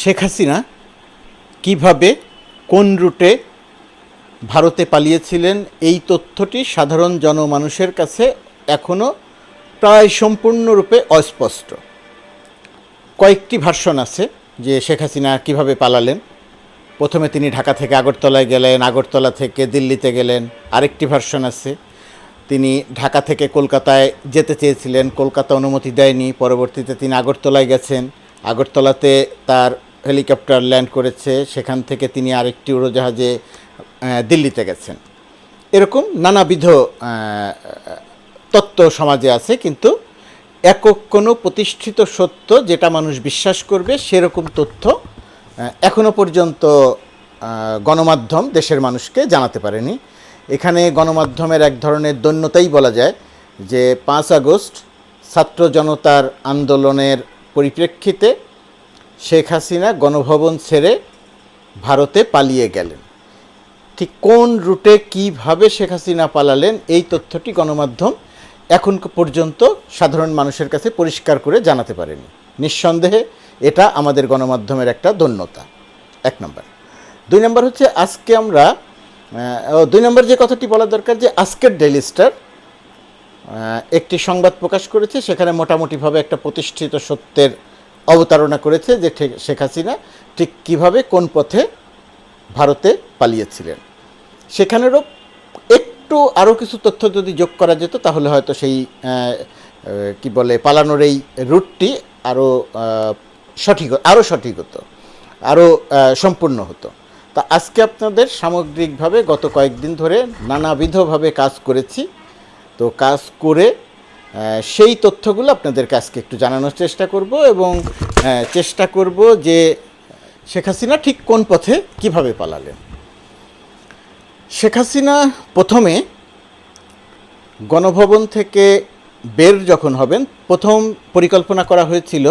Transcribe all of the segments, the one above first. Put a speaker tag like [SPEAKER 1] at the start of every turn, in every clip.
[SPEAKER 1] শেখ হাসিনা কীভাবে কোন রুটে ভারতে পালিয়েছিলেন, এই তথ্যটি সাধারণ জনমানুষের কাছে এখনও প্রায় সম্পূর্ণরূপে অস্পষ্ট। কয়েকটি ভার্সন আছে যে শেখ হাসিনা কীভাবে পালালেন। প্রথমে তিনি ঢাকা থেকে আগরতলায় গেলেন, আগরতলা থেকে দিল্লিতে গেলেন। আরেকটি ভার্সন আছে, তিনি ঢাকা থেকে কলকাতায় যেতে চেয়েছিলেন, কলকাতা অনুমতি দেয়নি। পরবর্তীতে তিনি আগরতলায় গেছেন। আগরতলাতে তার হেলিকপ্টার ল্যান্ড করেছে সেখান থেকে তিনি আরেকটি উড়োজাহাজে দিল্লিতে গেছেন। এরকম নানাবিধ তত্ত্ব সমাজে আছে কিন্তু একক কোনো প্রতিষ্ঠিত সত্য যেটা মানুষ বিশ্বাস করবে সেরকম তথ্য আহ, এখনও পর্যন্ত গণমাধ্যম দেশের মানুষকে জানাতে পারেনি। এখানে গণমাধ্যমের এক ধরনের দৈন্যতাই বলা যায় যে পাঁচ আগস্ট ছাত্র জনতার আন্দোলনের পরিপ্রেক্ষিতে শেখ হাসিনা গণভবন ছেড়ে ভারতে পালিয়ে গেলেন। ঠিক কোন রুটে কীভাবে শেখ হাসিনা পালালেন, এই তথ্যটি গণমাধ্যম এখন পর্যন্ত সাধারণ মানুষের কাছে পরিষ্কার করে জানাতে পারেনি। নিঃসন্দেহে এটা আমাদের গণমাধ্যমের একটা ধন্যতা এক নম্বর। দুই নম্বর হচ্ছে আজকে আমরা দুই নম্বর যে কথাটি বলা দরকার যে আজকের ডেইলি স্টার একটি সংবাদ প্রকাশ করেছে, সেখানে মোটামুটিভাবে একটা প্রতিষ্ঠিত সত্যের অবতারণা করেছে যে শেখ হাসিনা ঠিক কীভাবে কোন পথে ভারতে পালিয়েছিলেন। সেখানেরও একটু আরও কিছু তথ্য যদি যোগ করা যেত, তাহলে হয়তো সেই কি বলে, পালানোর এই রুটটি আরও সঠিক আরও সঠিক হতো আরও সম্পূর্ণ হতো। তা আজকে আপনাদের সামগ্রিকভাবে গত কয়েকদিন ধরে নানাবিধভাবে কাজ করেছি। তো কাজ করে সেই তথ্যগুলো আপনাদের আজকে একটু জানানোর চেষ্টা করব এবং চেষ্টা করব যে শেখ হাসিনা ঠিক কোন পথে কীভাবে পালালেন। শেখ হাসিনা প্রথমে গণভবন থেকে বের যখন হবেন, প্রথম পরিকল্পনা করা হয়েছিল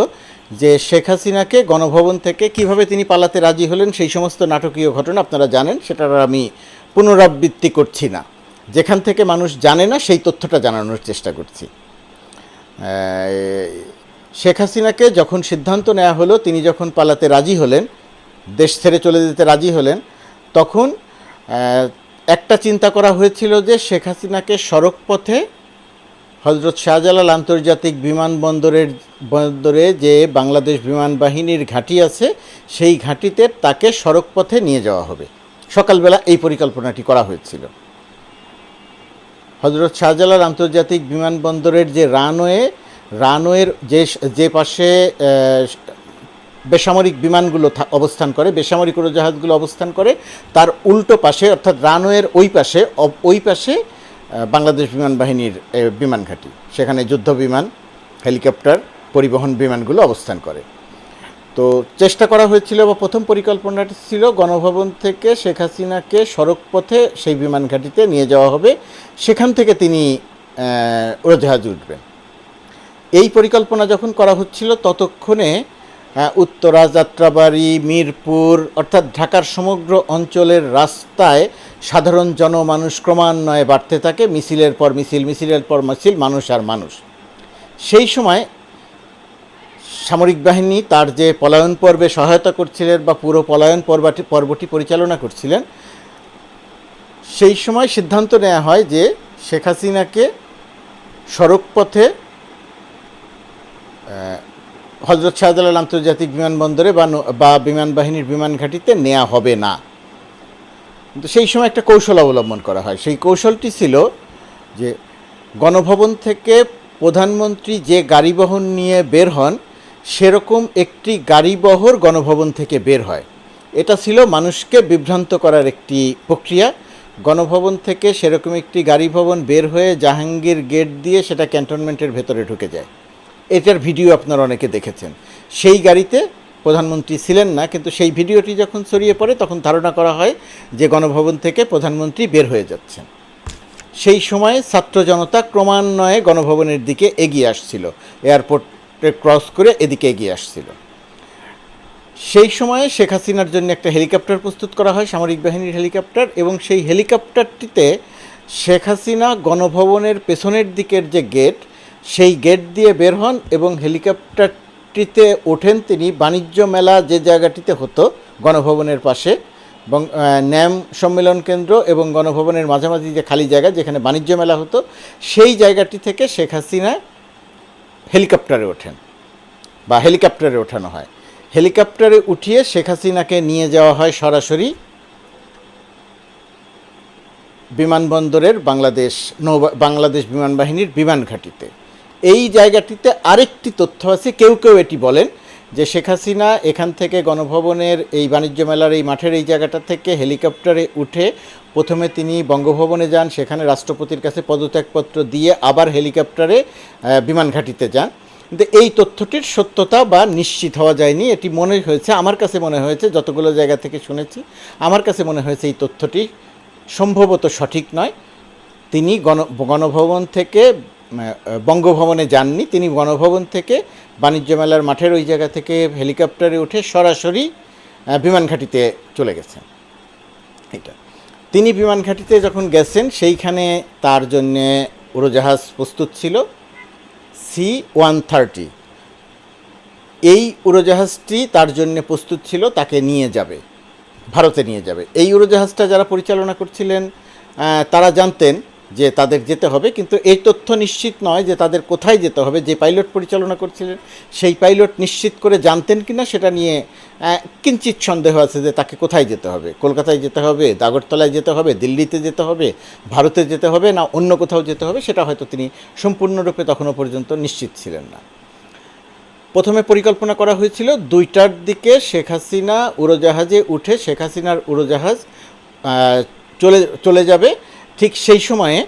[SPEAKER 1] যে শেখ হাসিনাকে গণভবন থেকে কীভাবে তিনি পালাতে রাজি হলেন, সেই সমস্ত নাটকীয় ঘটনা আপনারা জানেন, সেটার আমি পুনরাবৃত্তি করছি না। যেখান থেকে মানুষ জানে না, সেই তথ্যটা জানানোর চেষ্টা করছি। শেখ হাসিনাকে যখন সিদ্ধান্ত নেওয়া হলো, তিনি যখন পালাতে রাজি হলেন, দেশ ছেড়ে চলে যেতে রাজি হলেন, তখন একটা চিন্তা করা হয়েছিল যে শেখ হাসিনাকে সড়ক পথে হজরত শাহজালাল আন্তর্জাতিক বিমানবন্দরের, বন্দরে যে বাংলাদেশ বিমান বাহিনীর ঘাঁটি আছে, সেই ঘাঁটিতে তাকে সড়ক পথে নিয়ে যাওয়া হবে। সকালবেলা এই পরিকল্পনাটি করা হয়েছিল। হজরত শাহজালাল আন্তর্জাতিক বিমানবন্দরের যে রানওয়ে, রানওয়ের যে যে পাশে বেসামরিক বিমানগুলো অবস্থান করে, বেসামরিক উড়োজাহাজগুলো অবস্থান করে, তার উল্টো পাশে, অর্থাৎ রানওয়ের ওই পাশে ওই পাশে বাংলাদেশ বিমান বাহিনীর বিমান ঘাঁটি। সেখানে যুদ্ধ বিমান হেলিকপ্টার, পরিবহন বিমানগুলো অবস্থান করে। তো চেষ্টা করা হয়েছিল বা প্রথম পরিকল্পনাটি ছিল গণভবন থেকে শেখ হাসিনাকে সড়ক পথে সেই বিমান ঘাঁটিতে নিয়ে যাওয়া হবে। সেখান থেকে তিনি উড়োজাহাজে উঠবেন। এই পরিকল্পনা যখন করা হচ্ছিল ততক্ষণে উত্তরা, যাত্রাবাড়ি, মিরপুর অর্থাৎ ঢাকার সমগ্র অঞ্চলের রাস্তায় সাধারণ জনমানুষ ক্রমান্বয়ে বাড়তে থাকে। মিছিলের পর মিছিল, মিছিলের পর মিছিল, মানুষ আর মানুষ। সেই সময় সামরিক বাহিনী তার যে পলায়ন পর্বে সহায়তা করছিলেন বা পুরো পলায়ন পর্বটি পর্বটি পরিচালনা করছিলেন, সেই সময় সিদ্ধান্ত নেওয়া হয় যে শেখ হাসিনাকে সড়ক পথে হজরত শাহজালাল আন্তর্জাতিক বিমানবন্দরে বা বা বিমান বাহিনীর বিমান ঘাঁটিতে নেওয়া হবে না। কিন্তু সেই সময় একটা কৌশল অবলম্বন করা হয়। সেই কৌশলটি ছিল যে গণভবন থেকে প্রধানমন্ত্রী যে গাড়ি গাড়িবহন নিয়ে বের হন সেরকম একটি গাড়িবহর গণভবন থেকে বের হয়। এটা ছিল মানুষকে বিভ্রান্ত করার একটি প্রক্রিয়া। গণভবন থেকে সেরকম একটি গাড়ি ভবন বের হয়ে জাহাঙ্গীর গেট দিয়ে সেটা ক্যান্টনমেন্টের ভেতরে ঢুকে যায়। এটার ভিডিও আপনারা অনেকে দেখেছেন। সেই গাড়িতে প্রধানমন্ত্রী ছিলেন না, কিন্তু সেই ভিডিওটি যখন ছড়িয়ে পড়ে, তখন ধারণা করা হয় যে গণভবন থেকে প্রধানমন্ত্রী বের হয়ে যাচ্ছেন। সেই সময়ে ছাত্র জনতা ক্রমান্বয়ে গণভবনের দিকে এগিয়ে আসছিল। এয়ারপোর্টে ক্রস করে এদিকে এগিয়ে আসছিল। সেই সময়ে শেখ হাসিনার জন্য একটা হেলিকপ্টার প্রস্তুত করা হয়, সামরিক বাহিনীর হেলিকপ্টার, এবং সেই হেলিকপ্টারটিতে শেখ হাসিনা গণভবনের পেছনের দিকের যে গেট, সেই গেট দিয়ে বের হন এবং হেলিকপ্টারটিতে ওঠেন তিনি। বাণিজ্য মেলা যে জায়গাটিতে হতো, গণভবনের পাশে এবং ন্যাম সম্মেলন কেন্দ্র এবং গণভবনের মাঝামাঝি যে খালি জায়গা, যেখানে বাণিজ্য মেলা হতো, সেই জায়গাটি থেকে শেখ হাসিনা হেলিকপ্টারে ওঠেন বা হেলিকপ্টারে ওঠানো হয়। হেলিকপ্টারে উঠিয়ে শেখ হাসিনাকে নিয়ে যাওয়া হয় সরাসরি বিমানবন্দরের বাংলাদেশ নৌ বাংলাদেশ বিমান বাহিনীর বিমান ঘাঁটিতে। এই জায়গাটিতে আরেকটি তথ্য আছে, কেউ কেউ এটি বলেন যে শেখ হাসিনা এখান থেকে গণভবনের এই বাণিজ্য মেলার এই মাঠের এই জায়গাটা থেকে হেলিকপ্টারে উঠে প্রথমে তিনি বঙ্গভবনে যান, সেখানে রাষ্ট্রপতির কাছে পদত্যাগপত্র দিয়ে আবার হেলিকপ্টারে বিমান ঘাঁটিতে যান। কিন্তু এই তথ্যটির সত্যতা বা নিশ্চিত হওয়া যায়নি, এটি মনে হয়েছে, আমার কাছে মনে হয়েছে, যতগুলো জায়গা থেকে শুনেছি, আমার কাছে মনে হয়েছে এই তথ্যটি সম্ভবত সঠিক নয়। তিনি গণ, গণভবন থেকে বঙ্গভবনে যাননি। তিনি গণভবন থেকে বাণিজ্য মেলার মাঠের ওই জায়গা থেকে হেলিকপ্টারে উঠে সরাসরি বিমানঘাটিতে চলে গেছেন। এটা। তিনি বিমানঘাটিতে যখন গেছেন, সেইখানে তার জন্যে উড়োজাহাজ প্রস্তুত ছিল, সি ওয়ান থার্টি। এই উড়োজাহাজটি তার জন্য প্রস্তুত ছিল, তাকে নিয়ে যাবে, ভারতে নিয়ে যাবে। এই উড়োজাহাজটা যারা পরিচালনা করছিলেন তারা জানতেন যে তাদের যেতে হবে, কিন্তু এই তথ্য নিশ্চিত নয় যে তাদের কোথায় যেতে হবে। যে পাইলট পরিচালনা করছিলেন, সেই পাইলট নিশ্চিত করে জানতেন কিনা সেটা নিয়ে কিঞ্চিত সন্দেহ আছে যে তাকে কোথায় যেতে হবে। কলকাতায় যেতে হবে দাগরতলায় যেতে হবে, দিল্লিতে যেতে হবে, ভারতে যেতে হবে না অন্য কোথাও যেতে হবে, সেটা হয়তো তিনি সম্পূর্ণরূপে তখনও পর্যন্ত নিশ্চিত ছিলেন না। প্রথমে পরিকল্পনা করা হয়েছিল দুইটার দিকে শেখ হাসিনা উড়োজাহাজে উঠে, শেখ হাসিনার উড়োজাহাজ চলে চলে যাবে। ঠিক সেই সময়ে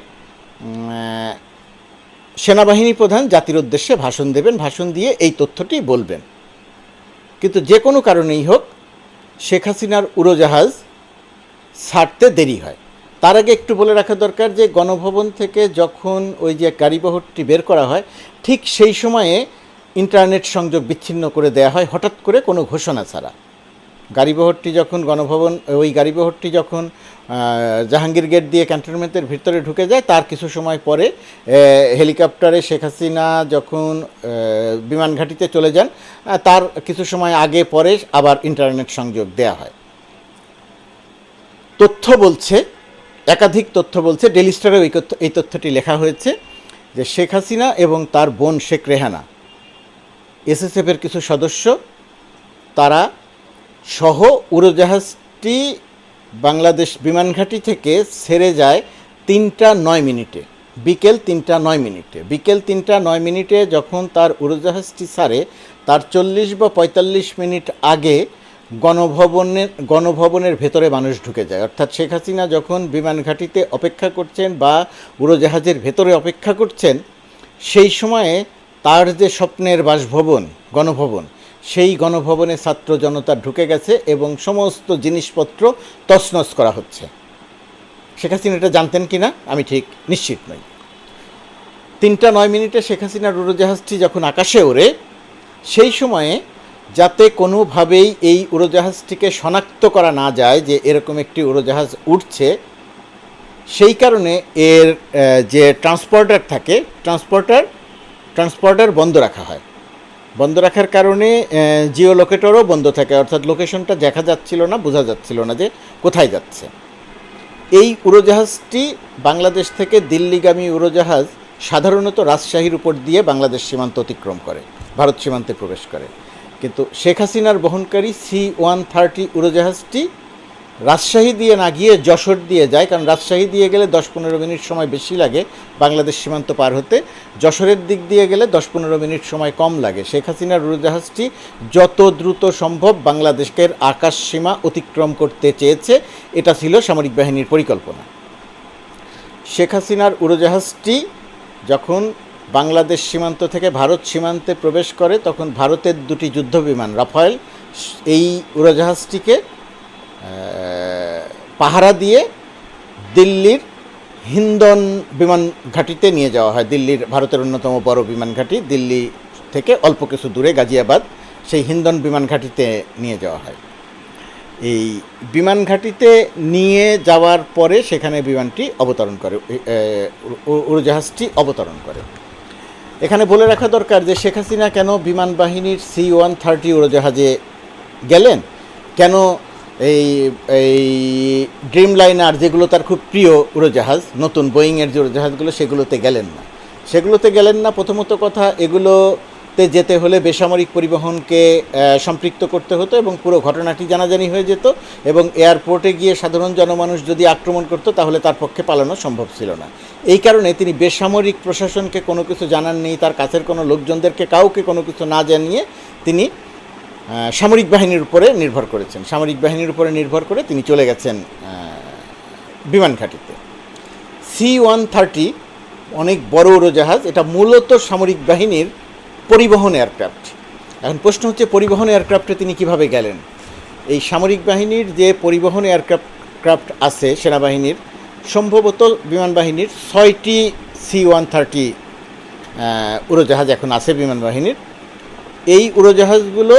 [SPEAKER 1] সেনাবাহিনী প্রধান জাতির উদ্দেশ্যে ভাষণ দেবেন, ভাষণ দিয়ে এই তথ্যটি বলবেন। কিন্তু যে কোনো কারণেই হোক, শেখ হাসিনার উড়োজাহাজ ছাড়তে দেরি হয়। তার আগে একটু বলে রাখা দরকার যে, গণভবন থেকে যখন ওই যে গাড়িবহরটি বের করা হয়, ঠিক সেই সময়ে ইন্টারনেট সংযোগ বিচ্ছিন্ন করে দেয়া হয়, হঠাৎ করে কোনো ঘোষণা ছাড়া। গাড়িবহরটি যখন গণভবন, ওই গাড়িবহরটি যখন জাহাঙ্গীর গেট দিয়ে ক্যান্টনমেন্টের ভিতরে ঢুকে যায়, তার কিছু সময় পরে হেলিকপ্টারে শেখ হাসিনা যখন বিমান ঘাঁটিতে চলে যান তার কিছু সময় আগে পরে আবার ইন্টারনেট সংযোগ দেয়া হয়। তথ্য বলছে, একাধিক তথ্য বলছে ডেলি স্টারেও এই তথ্যটি লেখা হয়েছে যে শেখ হাসিনা এবং তার বোন শেখ রেহানা, এসএসএফের কিছু সদস্য, তারা সহ উড়োজাহাজটি বাংলাদেশ বিমানঘাটি থেকে ছেড়ে যায় তিনটা নয় মিনিটে, বিকেল তিনটা নয় মিনিটে। বিকেল তিনটা নয় মিনিটে যখন তার উড়োজাহাজটি ছাড়ে তার চল্লিশ বা পঁয়তাল্লিশ মিনিট আগে গণভবনের গণভবনের ভেতরে মানুষ ঢুকে যায়। অর্থাৎ শেখ হাসিনা যখন বিমানঘাটিতে অপেক্ষা করছেন বা উড়োজাহাজের ভেতরে অপেক্ষা করছেন, সেই সময়ে তার যে স্বপ্নের বাসভবন, গণভবন সেই গণভবনে ছাত্র জনতা ঢুকে গেছে এবং সমস্ত জিনিসপত্র তছনছ করা হচ্ছে। শেখ হাসিনা এটা জানতেন কি না আমি ঠিক নিশ্চিত নই। তিনটা নয় মিনিটে শেখ হাসিনার উড়োজাহাজটি যখন আকাশে ওড়ে, সেই সময়ে যাতে কোনোভাবেই এই উড়োজাহাজটিকে শনাক্ত করা না যায় যে এরকম একটি উড়োজাহাজ উঠছে সেই কারণে এর যে ট্রান্সপোর্টার থাকে, ট্রান্সপোর্টার ট্রান্সপোর্টার বন্ধ রাখা হয়। বন্ধ রাখার কারণে জিও লোকেটরও বন্ধ থাকে। অর্থাৎ লোকেশনটা দেখা যাচ্ছিল না, বোঝা যাচ্ছিল না যে কোথায় যাচ্ছে। এই উড়োজাহাজটি বাংলাদেশ থেকে দিল্লিগামী উড়োজাহাজ সাধারণত রাজশাহীর উপর দিয়ে বাংলাদেশ সীমান্ত অতিক্রম করে, ভারত সীমান্তে প্রবেশ করে। কিন্তু শেখ হাসিনার বহনকারী সি ওয়ান থার্টি উড়োজাহাজটি রাজশাহী দিয়ে না গিয়ে যশোর দিয়ে যায়, কারণ রাজশাহী দিয়ে গেলে দশ পনেরো মিনিট সময় বেশি লাগে বাংলাদেশ সীমান্ত পার হতে। যশোরের দিক দিয়ে গেলে দশ পনেরো মিনিট সময় কম লাগে। শেখ হাসিনার উড়োজাহাজটি যত দ্রুত সম্ভব বাংলাদেশের আকাশ সীমা অতিক্রম করতে চেয়েছে। এটা ছিল সামরিক বাহিনীর পরিকল্পনা। শেখ হাসিনার উড়োজাহাজটি যখন বাংলাদেশ সীমান্ত থেকে ভারত সীমান্তে প্রবেশ করে, তখন ভারতের দুটি যুদ্ধবিমান রাফায়েল, এই উড়োজাহাজটিকে পাহারা দিয়ে দিল্লির হিন্দন বিমান ঘাঁটিতে নিয়ে যাওয়া হয়। দিল্লির ভারতের অন্যতম বড় বিমান ঘাঁটি। দিল্লি থেকে অল্প কিছু দূরে গাজিয়াবাদ, সেই হিন্দন বিমান ঘাঁটিতে নিয়ে যাওয়া হয়। এই বিমান ঘাঁটিতে নিয়ে যাওয়ার পরে সেখানে বিমানটি অবতরণ করে উড়োজাহাজটি অবতরণ করে। এখানে বলে রাখা দরকার যে শেখ হাসিনা কেন বিমান বাহিনীর সি ওয়ান থার্টি উড়োজাহাজে গেলেন? কেন এই এই ড্রিম লাইনার যেগুলো তার খুব প্রিয় উড়োজাহাজ, নতুন বোয়িংয়ের যে উড়োজাহাজগুলো, সেগুলোতে গেলেন না। সেগুলোতে গেলেন না, প্রথমত কথা এগুলোতে যেতে হলে বেসামরিক পরিবহনকে সম্পৃক্ত করতে হতো এবং পুরো ঘটনাটি জানাজানি হয়ে যেত এবং এয়ারপোর্টে গিয়ে সাধারণ জনমানুষ যদি আক্রমণ করতো, তাহলে তার পক্ষে পালানো সম্ভব ছিল না। এই কারণে তিনি বেসামরিক প্রশাসনকে কোনো কিছু জানাননি, তার কাছের কোনো লোকজনদেরকে, কাউকে কোনো কিছু না জানিয়ে তিনি সামরিক বাহিনীর উপরে নির্ভর করেছেন। সামরিক বাহিনীর উপরে নির্ভর করে তিনি চলে গেছেন বিমান ঘাঁটিতে। সি ওয়ান থার্টি অনেক বড় উড়োজাহাজ, এটা মূলত সামরিক বাহিনীর পরিবহন এয়ারক্রাফট। এখন প্রশ্ন হচ্ছে, পরিবহন এয়ারক্রাফটে তিনি কীভাবে গেলেন? এই সামরিক বাহিনীর যে পরিবহন এয়ারক্রাফট, ক্রাফট আছে সেনাবাহিনীর, সম্ভবত বিমান বাহিনীর ছয়টি সি ওয়ান থার্টি উড়োজাহাজ এখন আছে বিমান বাহিনীর। এই উড়োজাহাজগুলো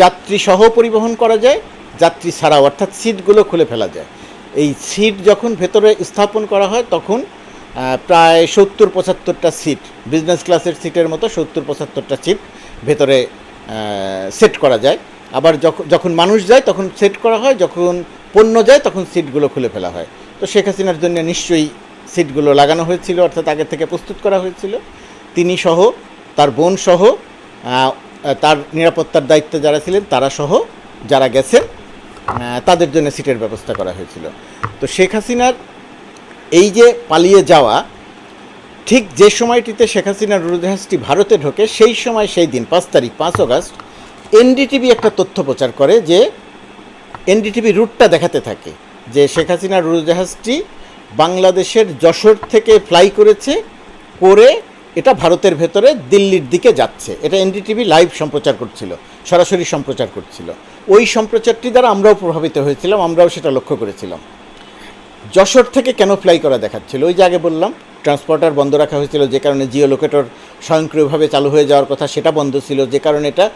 [SPEAKER 1] যাত্রী সহ পরিবহন করা যায়, যাত্রী ছাড়াও, অর্থাৎ সিটগুলো খুলে ফেলা যায়। এই সিট যখন ভেতরে স্থাপন করা হয়, তখন প্রায় সত্তর পঁচাত্তরটা সিট বিজনেস ক্লাসের সিটের মতো সত্তর পঁচাত্তরটা সিট ভেতরে সেট করা যায়। আবার যখন মানুষ যায়, তখন সেট করা হয়, যখন পণ্য যায়, তখন সিটগুলো খুলে ফেলা হয়। তো শেখ হাসিনার জন্য নিশ্চয়ই সিটগুলো লাগানো হয়েছিল, অর্থাৎ আগে থেকে প্রস্তুত করা হয়েছিল। তিনি সহ, তার বোন সহ তার নিরাপত্তার দায়িত্বে যারা ছিলেন, তারা সহ যারা গেছেন তাদের জন্য সিটের ব্যবস্থা করা হয়েছিল। তো শেখ হাসিনার এই যে পালিয়ে যাওয়া, ঠিক যে সময়টিতে শেখ হাসিনার উড়োজাহাজটি ভারতে ঢোকে, সেই সময় সেই দিন, পাঁচ তারিখ, পাঁচ আগস্ট এনডিটিভি একটা তথ্য প্রচার করে যে এনডিটিভি রুটটা দেখাতে থাকে যে শেখ হাসিনার উড়োজাহাজটি বাংলাদেশের যশোর থেকে ফ্লাই করেছে, করে এটা ভারতের ভেতরে দিল্লির দিকে যাচ্ছে। এটা এনডিটিভি লাইভ সম্প্রচার করছিল, সরাসরি সম্প্রচার করছিল। ওই সম্প্রচারটি দ্বারা আমরাও প্রভাবিত হয়েছিলাম, আমরাও সেটা লক্ষ্য করেছিলাম। যশোর থেকে কেন ফ্লাই করা দেখাচ্ছিল? ওই যে আগে বললাম ট্রান্সপোর্টার বন্ধ রাখা হয়েছিল, যে কারণে জিও লোকেটর স্বয়ংক্রিয়ভাবে চালু হয়ে যাওয়ার কথা সেটা বন্ধ ছিল, যে কারণে এটা,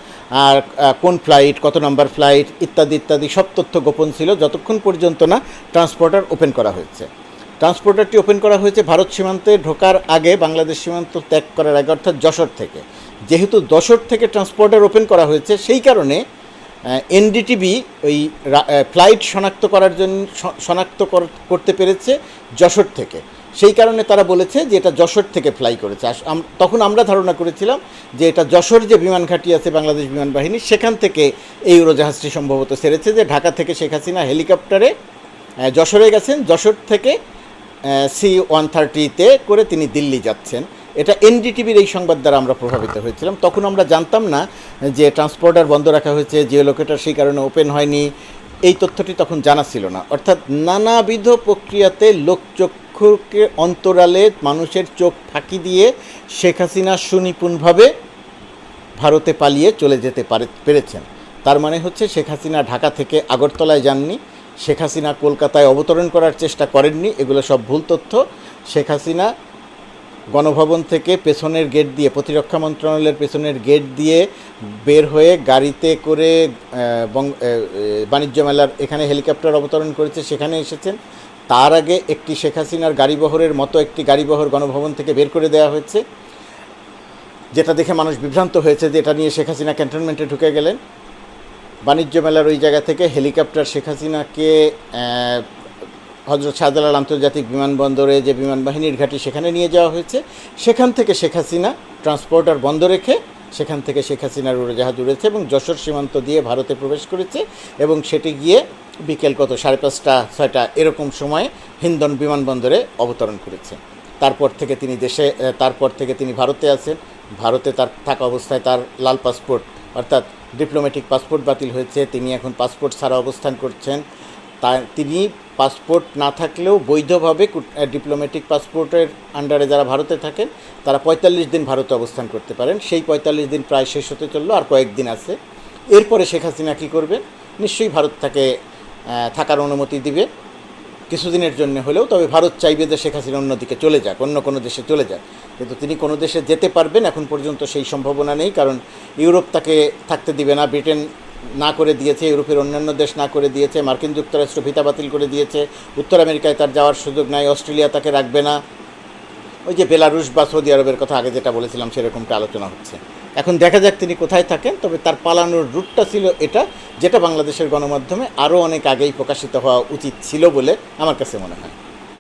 [SPEAKER 1] আর কোন ফ্লাইট কত নাম্বার ফ্লাইট ইত্যাদি ইত্যাদি সব তথ্য গোপন ছিল, যতক্ষণ পর্যন্ত না ট্রান্সপোর্টার ওপেন করা হয়েছে। ট্রান্সপোর্টারটি ওপেন করা হয়েছে ভারত সীমান্তে ঢোকার আগে বাংলাদেশ সীমান্ত ত্যাগ করার আগে, অর্থাৎ যশোর থেকে। যেহেতু যশোর থেকে ট্রান্সপোর্টার ওপেন করা হয়েছে, সেই কারণে এনডিটিভি ওই ফ্লাইট শনাক্ত করার জন্য শনাক্ত কর- করতে পেরেছে যশোর থেকে। সেই কারণে তারা বলেছে যে এটা যশোর থেকে ফ্লাই করেছে। তখন আমরা ধারণা করেছিলাম যে এটা যশোর যে বিমান ঘাঁটি আছে বাংলাদেশ বিমান বাহিনী, সেখান থেকে এই উড়োজাহাজটি সম্ভবত সেরেছে যে ঢাকা থেকে শেখ হাসিনা হেলিকপ্টারে যশোরে গেছেন। যশোর থেকে সি ওয়ান থার্টিতে করে তিনি দিল্লি যাচ্ছেন। এটা এনডিটিভির এই সংবাদ দ্বারা আমরা প্রভাবিত হয়েছিলাম। তখন আমরা জানতাম না যে ট্রান্সপোর্টার বন্ধ রাখা হয়েছে জিও লোকেটার সেই কারণে ওপেন হয়নি। এই তথ্যটি তখন জানা ছিল না। অর্থাৎ নানাবিধ প্রক্রিয়াতে লোকচক্ষুকে অন্তরালে মানুষের চোখ ফাঁকি দিয়ে শেখ হাসিনা সুনিপুণভাবে ভারতে পালিয়ে চলে যেতে পারে, পেরেছেন। তার মানে হচ্ছে শেখ হাসিনা ঢাকা থেকে আগরতলায় যাননি। শেখ হাসিনা কলকাতায় অবতরণ করার চেষ্টা করেননি, এগুলো সব ভুল তথ্য। শেখ হাসিনা গণভবন থেকে পেছনের গেট দিয়ে, প্রতিরক্ষা মন্ত্রণালয়ের পেছনের গেট দিয়ে বের হয়ে গাড়িতে করে বাণিজ্য মেলার এখানে হেলিকপ্টার অবতরণ করেছে, সেখানে এসেছেন। তার আগে একটি শেখ হাসিনার গাড়িবহরের মতো একটি গাড়িবহর গণভবন থেকে বের করে দেওয়া হয়েছে, যেটা দেখে মানুষ বিভ্রান্ত হয়েছে যে এটা নিয়ে শেখ হাসিনা ক্যান্টনমেন্টে ঢুকে গেলেন। বাণিজ্য মেলার ওই জায়গা থেকে হেলিকপ্টার শেখ হাসিনাকে হজরত শাহজালাল আন্তর্জাতিক বিমানবন্দরে যে বিমান বাহিনীর ঘাঁটি সেখানে নিয়ে যাওয়া হয়েছে। সেখান থেকে শেখ হাসিনা ট্রান্সপোর্টার বন্ধ রেখে সেখান থেকে শেখ হাসিনার উড়োজাহাজ উড়েছে এবং যশোর সীমান্ত দিয়ে ভারতে প্রবেশ করেছে এবং সেটি গিয়ে বিকেল কত, সাড়ে পাঁচটা, ছয়টা এরকম সময়ে হিন্দন বিমানবন্দরে অবতরণ করেছে। তারপর থেকে তিনি দেশে তারপর থেকে তিনি ভারতে আছেন। ভারতে তার থাকা অবস্থায় তার লাল পাসপোর্ট অর্থাৎ ডিপ্লোম্যাটিক পাসপোর্ট বাতিল হয়েছে, তিনি এখন পাসপোর্ট ছাড়া অবস্থান করছেন। তা তিনি পাসপোর্ট না থাকলেও বৈধভাবে ডিপ্লোম্যাটিক পাসপোর্টের আন্ডারে যারা ভারতে থাকেন, তারা পঁয়তাল্লিশ দিন ভারতে অবস্থান করতে পারেন। সেই পঁয়তাল্লিশ দিন প্রায় শেষ হতে চলল, আর কয়েকদিন আছে। এরপরে শেখ হাসিনা কী করবে নিশ্চয়ই ভারত তাকে থাকার অনুমতি দিবে। কিছুদিনের জন্য হলেও তবে ভারত চাইবে যে শেখ হাসিনা অন্যদিকে চলে যাক, অন্য কোনো দেশে চলে যাক। কিন্তু তিনি কোনো দেশে যেতে পারবেন এখন পর্যন্ত সেই সম্ভাবনা নেই, কারণ ইউরোপ তাকে থাকতে দিবে না, ব্রিটেন না করে দিয়েছে, ইউরোপের অন্যান্য দেশ না করে দিয়েছে, মার্কিন যুক্তরাষ্ট্র ভিতা বাতিল করে দিয়েছে, উত্তর আমেরিকায় তার যাওয়ার সুযোগ নাই, অস্ট্রেলিয়া তাকে রাখবে না। ওই যে বেলারুশ বা সৌদি আরবের কথা আগে যেটা বলেছিলাম, সেরকমটা আলোচনা হচ্ছে। এখন দেখা যাক তিনি কোথায় থাকেন, তবে তার পালানোর রুটটা ছিল এটা, যেটা বাংলাদেশের গণমাধ্যমে আরও অনেক আগেই প্রকাশিত হওয়া উচিত ছিল বলে আমার কাছে মনে হয়।